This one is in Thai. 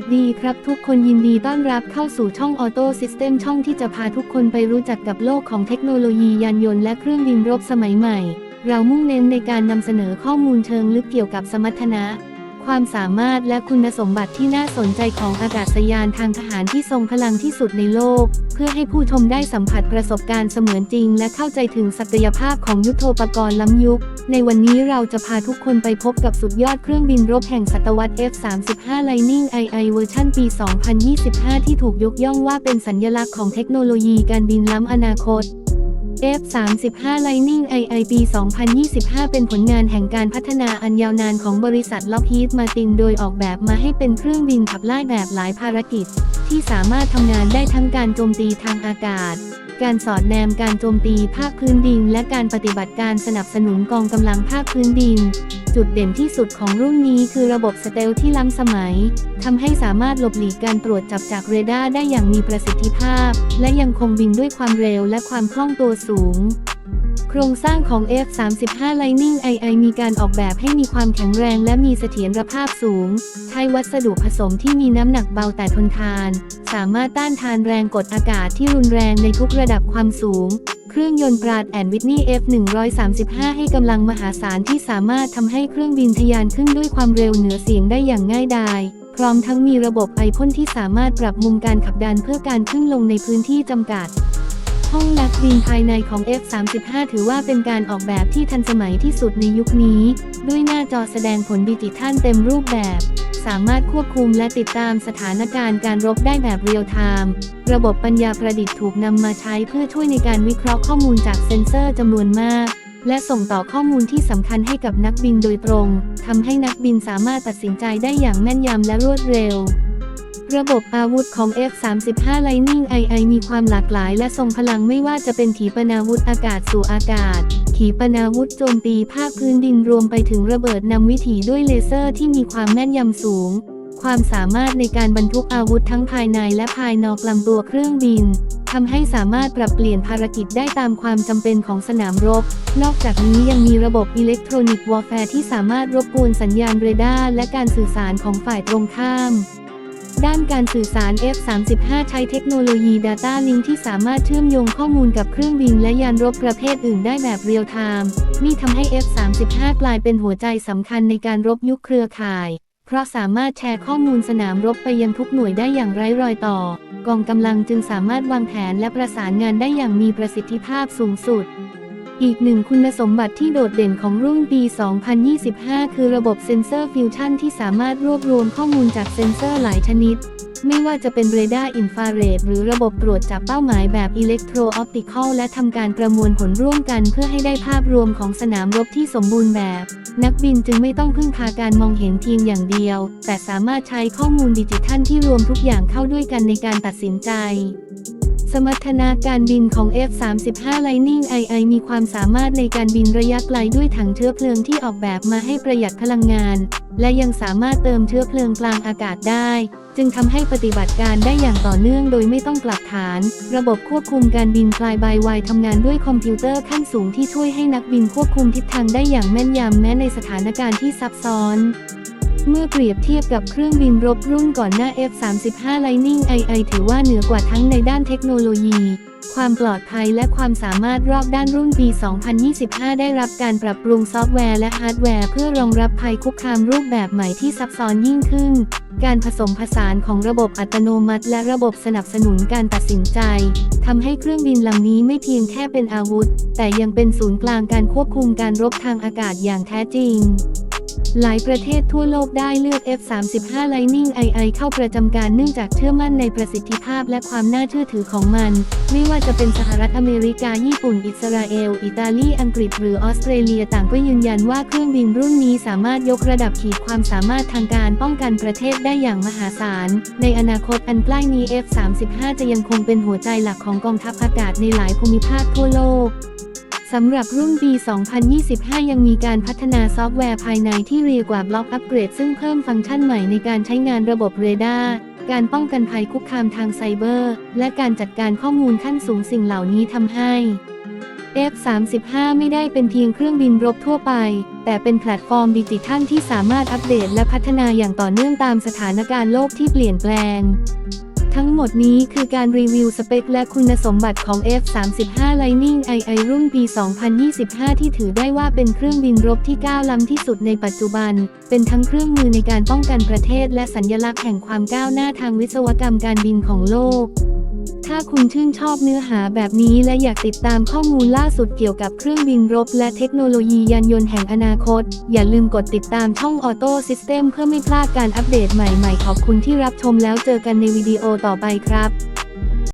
วัสดีครับทุกคนยินดีต้อนรับเข้าสู่ช่องออโต้ซิสเต็มช่องที่จะพาทุกคนไปรู้จักกับโลกของเทคโนโลยียานยนต์และเครื่องบินรบสมัยใหม่ เรามุ่งเน้นในการนำเสนอข้อมูลเชิงลึกเกี่ยวกับสมรรถนะ ความสามารถและคุณสมบัติที่น่าสนใจของอากาศยานทางทหารที่ทรงพลังที่สุดในโลก เพื่อให้ผู้ชมได้สัมผัสประสบการณ์เสมือนจริง และเข้าใจถึงศักยภาพของยุทโธปกรณ์ล้ำยุค ในวันนี้เราจะพาทุกคนไปพบกับสุดยอดเครื่องบินรบแห่งศตวรรษ F-35 Lightning II เวอร์ชันปี 2025 ที่ถูกยกย่องว่าเป็นสัญลักษณ์ของเทคโนโลยีการบินล้ำอนาคต F-35 Lightning II ปี 2025 เป็นผลงานแห่งการพัฒนาอันยาวนานของบริษัท Lockheed Martin โดยออกแบบมาให้เป็นเครื่องบินขับไล่แบบหลายภารกิจ ที่สามารถทำงานได้ทั้งการโจมตีทางอากาศ การสอดแนมการโจมตีภาคพื้นดิน และการปฏิบัติการสนับสนุนกองกำลังภาคพื้นดิน จุดเด่นที่สุดของรุ่นนี้คือระบบสเตลที่ล้ำสมัย ทำให้สามารถหลบหลีกการตรวจจับจากเรดาร์ได้อย่างมีประสิทธิภาพ และยังคงบินด้วยความเร็วและความคล่องตัวสูง โครงสร้างของ F-35 Lightning II มีการออกแบบให้มีความแข็งแรงและมีเสถียรภาพสูง ใช้วัสดุผสมที่มีน้ำหนักเบาแต่ทนทาน สามารถต้านทานแรงกดอากาศที่รุนแรงในทุกระดับความสูง เครื่องยนต์ปราดแอนวิทนี่ F135 ให้กำลังมหาศาลที่สามารถทำให้เครื่องบินทะยานขึ้นด้วยความเร็วเหนือเสียงได้อย่างง่ายดาย พร้อมทั้งมีระบบไอพ่นที่สามารถปรับมุมการขับดันเพื่อการขึ้นลงในพื้นที่จำกัด ห้องนักบินภายในของ F35 ถือว่าเป็นการออกแบบที่ทันสมัยที่สุดในยุคนี้ ด้วยหน้าจอแสดงผลดิจิทัลเต็มรูปแบบ สามารถควบคุมและติดตามสถานการณ์การรบได้แบบเรียลไทม์ระบบปัญญาประดิษฐ์ถูกนำมาใช้เพื่อช่วยในการวิเคราะห์ข้อมูลจากเซ็นเซอร์จำนวนมาก และส่งต่อข้อมูลที่สำคัญให้กับนักบินโดยตรงทำให้นักบินสามารถตัดสินใจได้อย่างแม่นยำและรวดเร็วระบบอาวุธของ F-35 Lightning II มีความหลากหลายและทรงพลังไม่ว่าจะเป็นขีปนาวุธอากาศสู่อากาศ ขีปนาวุธโจมตีภาคพื้นดินรวมไปถึงระเบิดนำวิถีด้วยเลเซอร์ที่มีความแม่นยำสูง ความสามารถในการบรรทุกอาวุธทั้งภายในและภายนอกลำตัวเครื่องบินทำให้สามารถปรับเปลี่ยนภารกิจได้ตามความจำเป็นของสนามรบ นอกจากนี้ยังมีระบบอิเล็กทรอนิกส์วอร์แฟร์ที่สามารถรบกวนสัญญาณเรดาร์และการสื่อสารของฝ่ายตรงข้าม ด้านการสื่อสาร F-35 ใช้เทคโนโลยี Data Link ที่สามารถเชื่อมโยงข้อมูลกับเครื่องบินและยานรบประเภทอื่นได้แบบเรียลไทม์นี่ทำให้ F-35 กลายเป็นหัวใจสำคัญในการรบยุคเครือข่าย เพราะสามารถแชร์ข้อมูลสนามรบไปยังทุกหน่วยได้อย่างไร้รอยต่อ กองกำลังจึงสามารถวางแผนและประสานงานได้อย่างมีประสิทธิภาพสูงสุด อีกหนึ่งคุณสมบัติที่โดดเด่นของรุ่นปี 2025 คือระบบเซ็นเซอร์ฟิวชั่นที่สามารถรวบรวมข้อมูลจากเซ็นเซอร์หลายชนิด ไม่ว่าจะเป็นเรดาร์อินฟราเรดหรือระบบตรวจจับเป้าหมายแบบอิเล็กโทรออปติคอลและทำการประมวลผลร่วมกันเพื่อให้ได้ภาพรวมของสนามรบที่สมบูรณ์แบบ นักบินจึงไม่ต้องพึ่งพาการมองเห็นเพียงอย่างเดียว แต่สามารถใช้ข้อมูลดิจิทัลที่รวมทุกอย่างเข้าด้วยกันในการตัดสินใจ สมรรถนะการบินของ F-35 Lightning II มีความสามารถในการบินระยะไกลด้วยถังเชื้อเพลิงที่ออกแบบมาให้ประหยัดพลังงาน และยังสามารถเติมเชื้อเพลิงกลางอากาศได้ จึงทำให้ปฏิบัติการได้อย่างต่อเนื่องโดยไม่ต้องกลับฐาน ระบบควบคุมการบินฟลายบายวายทำงานด้วยคอมพิวเตอร์ขั้นสูงที่ช่วยให้นักบินควบคุมทิศทางได้อย่างแม่นยำแม้ในสถานการณ์ที่ซับซ้อน เมื่อเปรียบเทียบกับเครื่องบินรบรุ่นก่อนหน้า F-35 Lightning II ถือว่าเหนือกว่าทั้งในด้านเทคโนโลยี ความปลอดภัยและความสามารถรอบด้านรุ่นปี 2025 ได้รับการปรับปรุงซอฟต์แวร์และฮาร์ดแวร์เพื่อรองรับภัยคุกคามรูปแบบใหม่ที่ซับซ้อนยิ่งขึ้น การผสมผสานของระบบอัตโนมัติ และระบบสนับสนุนการตัดสินใจทำให้เครื่องบินลำนี้ไม่เพียงแค่เป็นอาวุธ แต่ยังเป็นศูนย์กลางการควบคุมการรบทางอากาศอย่างแท้จริง หลายประเทศทั่วโลกได้เลือก F-35 Lightning II เข้าประจำการเนื่องจากเชื่อมั่นในประสิทธิภาพและความน่าเชื่อถือของมัน ไม่ว่าจะเป็นสหรัฐอเมริกา ญี่ปุ่น อิสราเอล อิตาลี อังกฤษ หรือออสเตรเลียต่างก็ยืนยันว่าเครื่องบินรุ่นนี้สามารถยกระดับขีดความสามารถทางการป้องกันประเทศได้อย่างมหาศาล ในอนาคตอันใกล้นี้ F-35 จะยังคงเป็นหัวใจหลักของกองทัพอากาศในหลายภูมิภาคทั่วโลก สำหรับรุ่นปี 2025 ยังมีการพัฒนาซอฟต์แวร์ภายในที่เรียกว่าบล็อกอัปเกรด ซึ่งเพิ่มฟังก์ชันใหม่ในการใช้งานระบบเรดาร์การป้องกันภัยคุกคามทางไซเบอร์ และการจัดการข้อมูลขั้นสูงสิ่งเหล่านี้ทำให้ F-35 ไม่ได้เป็นเพียงเครื่องบินรบทั่วไป แต่เป็นแพลตฟอร์มดิจิทัลที่สามารถอัปเดตและพัฒนาอย่างต่อเนื่องตามสถานการณ์โลกที่เปลี่ยนแปลง ทั้งหมดนี้คือการรีวิวสเปคและคุณสมบัติของ F-35 Lightning II รุ่นปี 2025 ที่ถือได้ว่าเป็นเครื่องบินรบที่ก้าวล้ำที่สุดในปัจจุบัน เป็นทั้งเครื่องมือในการป้องกันประเทศและสัญลักษณ์แห่งความก้าวหน้าทางวิศวกรรมการบินของโลก ถ้าคุณชื่นชอบเนื้อหาแบบนี้และอยากติดตามข้อมูลล่าสุดเกี่ยวกับเครื่องบินรบ และเทคโนโลยียานยนต์แห่งอนาคต อย่าลืมกดติดตามช่อง Auto System เพื่อไม่พลาดการอัปเดตใหม่ๆ ขอบคุณที่รับชมแล้วเจอกันในวิดีโอต่อไปครับ